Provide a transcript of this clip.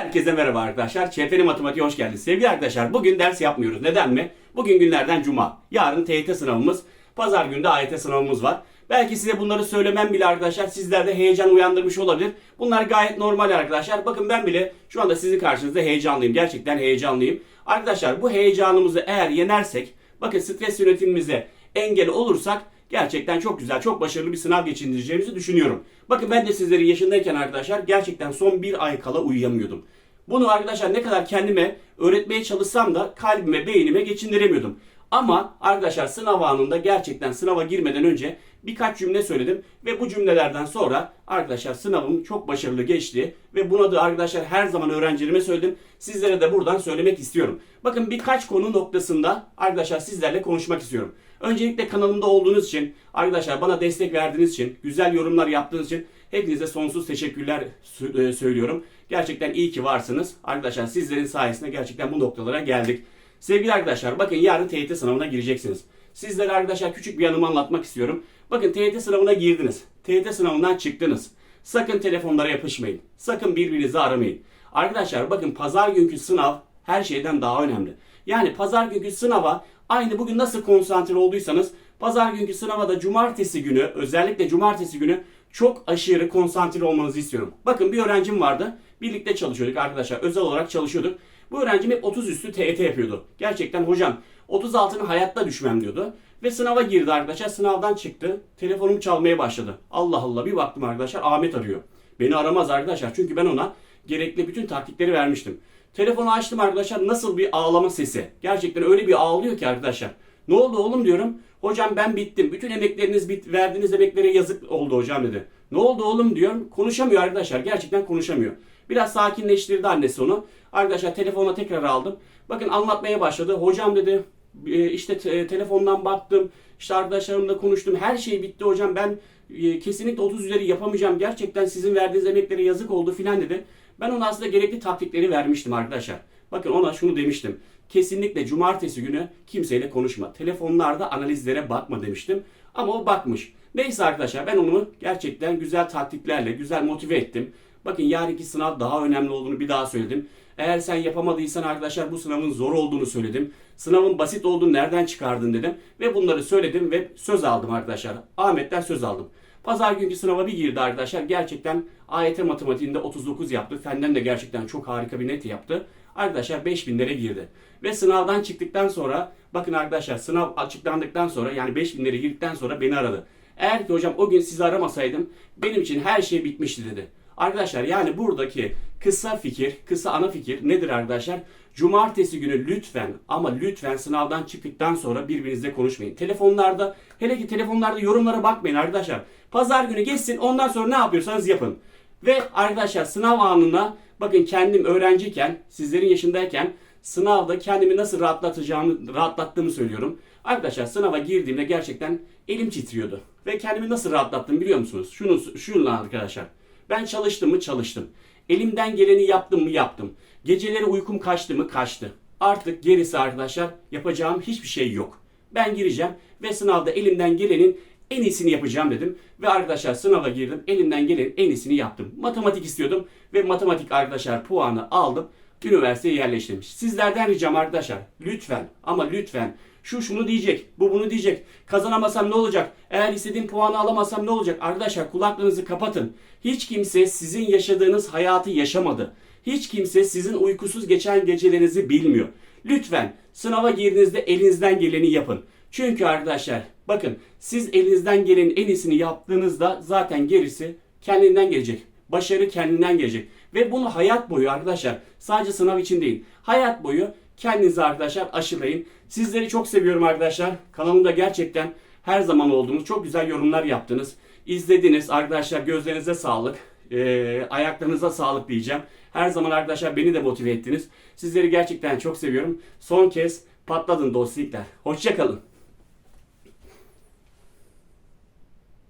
Herkese merhaba arkadaşlar. Çeferi Matematiğe hoş geldiniz. Sevgili arkadaşlar bugün ders yapmıyoruz. Neden mi? Bugün günlerden cuma. Yarın TYT sınavımız. Pazar günü de AYT sınavımız var. Belki size bunları söylemem bile arkadaşlar sizlerde heyecan uyandırmış olabilir. Bunlar gayet normal arkadaşlar. Bakın ben bile şu anda sizin karşınızda heyecanlıyım. Gerçekten heyecanlıyım. Arkadaşlar bu heyecanımızı eğer yenersek, bakın stres yönetimimize engel olursak gerçekten çok güzel, çok başarılı bir sınav geçireceğimizi düşünüyorum. Bakın ben de sizlerin yaşındayken arkadaşlar gerçekten son bir ay kala uyuyamıyordum. Bunu arkadaşlar ne kadar kendime öğretmeye çalışsam da kalbime, beynime geçindiremiyordum. Ama arkadaşlar sınav anında gerçekten sınava girmeden önce birkaç cümle söyledim ve bu cümlelerden sonra arkadaşlar sınavım çok başarılı geçti ve buna da arkadaşlar her zaman öğrencilerime söyledim. Sizlere de buradan söylemek istiyorum. Bakın birkaç konu noktasında arkadaşlar sizlerle konuşmak istiyorum. Öncelikle kanalımda olduğunuz için, arkadaşlar bana destek verdiğiniz için, güzel yorumlar yaptığınız için hepinize sonsuz teşekkürler e, söylüyorum. Gerçekten iyi ki varsınız. Arkadaşlar sizlerin sayesinde gerçekten bu noktalara geldik. Sevgili arkadaşlar bakın yarın TYT sınavına gireceksiniz. Sizlere arkadaşlar küçük bir anımı anlatmak istiyorum. Bakın TYT sınavına girdiniz. TYT sınavından çıktınız. Sakın telefonlara yapışmayın. Sakın birbirinizi aramayın. Arkadaşlar bakın pazar günkü sınav her şeyden daha önemli. Yani pazar günkü sınava aynı bugün nasıl konsantre olduysanız pazar günkü sınava da cumartesi günü özellikle cumartesi günü çok aşırı konsantre olmanızı istiyorum. Bakın bir öğrencim vardı. Birlikte çalışıyorduk arkadaşlar. Özel olarak çalışıyorduk. Bu öğrencim hep 30 üstü TET yapıyordu. Gerçekten hocam 36'nın hayatta düşmem diyordu. Ve sınava girdi arkadaşlar. Sınavdan çıktı. Telefonum çalmaya başladı. Allah Allah bir baktım arkadaşlar Ahmet arıyor. Beni aramaz arkadaşlar. Çünkü ben ona gerekli bütün taktikleri vermiştim. Telefonu açtım arkadaşlar. Nasıl bir ağlama sesi. Gerçekten öyle bir ağlıyor ki arkadaşlar. Ne oldu oğlum diyorum. Hocam ben bittim. Bütün emekleriniz bit, verdiğiniz emeklere yazık oldu hocam dedi. Ne oldu oğlum diyorum. Konuşamıyor arkadaşlar. Gerçekten konuşamıyor. Biraz sakinleştirdi annesi onu. Arkadaşlar telefona tekrar aldım. Bakın anlatmaya başladı. Hocam dedi e, işte te- telefondan baktım. İşte arkadaşlarımla konuştum. Her şey bitti hocam. Ben e, kesinlikle 30 üzeri yapamayacağım. Gerçekten sizin verdiğiniz emeklere yazık oldu filan dedi. Ben ona aslında gerekli taktikleri vermiştim arkadaşlar. Bakın ona şunu demiştim. Kesinlikle cumartesi günü kimseyle konuşma. Telefonlarda analizlere bakma demiştim. Ama o bakmış. Neyse arkadaşlar ben onu gerçekten güzel taktiklerle güzel motive ettim. Bakın yarınki sınav daha önemli olduğunu bir daha söyledim. Eğer sen yapamadıysan arkadaşlar bu sınavın zor olduğunu söyledim. Sınavın basit olduğunu nereden çıkardın dedim. Ve bunları söyledim ve söz aldım arkadaşlar. Ahmet'ten söz aldım. Pazar günkü sınava bir girdi arkadaşlar. Gerçekten AYT matematiğinde 39 yaptı. Fenden de gerçekten çok harika bir net yaptı. Arkadaşlar 5000'lere girdi. Ve sınavdan çıktıktan sonra bakın arkadaşlar sınav açıklandıktan sonra yani 5000'lere girdikten sonra beni aradı. Eğer ki hocam o gün sizi aramasaydım benim için her şey bitmişti dedi. Arkadaşlar yani buradaki kısa fikir, kısa ana fikir nedir arkadaşlar? Cumartesi günü lütfen ama lütfen sınavdan çıktıktan sonra birbirinizle konuşmayın. Telefonlarda hele ki telefonlarda yorumlara bakmayın arkadaşlar. Pazar günü geçsin ondan sonra ne yapıyorsanız yapın. Ve arkadaşlar sınav anına bakın kendim öğrenciyken, sizlerin yaşındayken sınavda kendimi nasıl rahatlatacağımı, rahatlattığımı söylüyorum. Arkadaşlar sınava girdiğimde gerçekten elim titriyordu. Ve kendimi nasıl rahatlattım biliyor musunuz? Şunu, şunla arkadaşlar. Ben çalıştım mı çalıştım. Elimden geleni yaptım mı yaptım. Geceleri uykum kaçtı mı kaçtı. Artık gerisi arkadaşlar yapacağım hiçbir şey yok. Ben gireceğim ve sınavda elimden gelenin en iyisini yapacağım dedim. Ve arkadaşlar sınava girdim. Elimden gelenin en iyisini yaptım. Matematik istiyordum ve matematik arkadaşlar puanı aldım. Üniversiteye yerleştim. Sizlerden ricam arkadaşlar lütfen ama lütfen şu şunu diyecek, bu bunu diyecek. Kazanamasam ne olacak? Eğer istediğim puanı alamazsam ne olacak? Arkadaşlar kulaklarınızı kapatın. Hiç kimse sizin yaşadığınız hayatı yaşamadı. Hiç kimse sizin uykusuz geçen gecelerinizi bilmiyor. Lütfen sınava girdiğinizde elinizden geleni yapın. Çünkü arkadaşlar bakın siz elinizden gelenin en iyisini yaptığınızda zaten gerisi kendinden gelecek. Başarı kendinden gelecek. Ve bunu hayat boyu arkadaşlar sadece sınav için değil. Hayat boyu kendinizi arkadaşlar aşılayın. Sizleri çok seviyorum arkadaşlar. Kanalımda gerçekten her zaman olduğunuz çok güzel yorumlar yaptınız. İzlediniz arkadaşlar gözlerinize sağlık. Ee, ayaklarınıza sağlık diyeceğim. Her zaman arkadaşlar beni de motive ettiniz. Sizleri gerçekten çok seviyorum. Son kez patladın dostluklar. Hoşçakalın.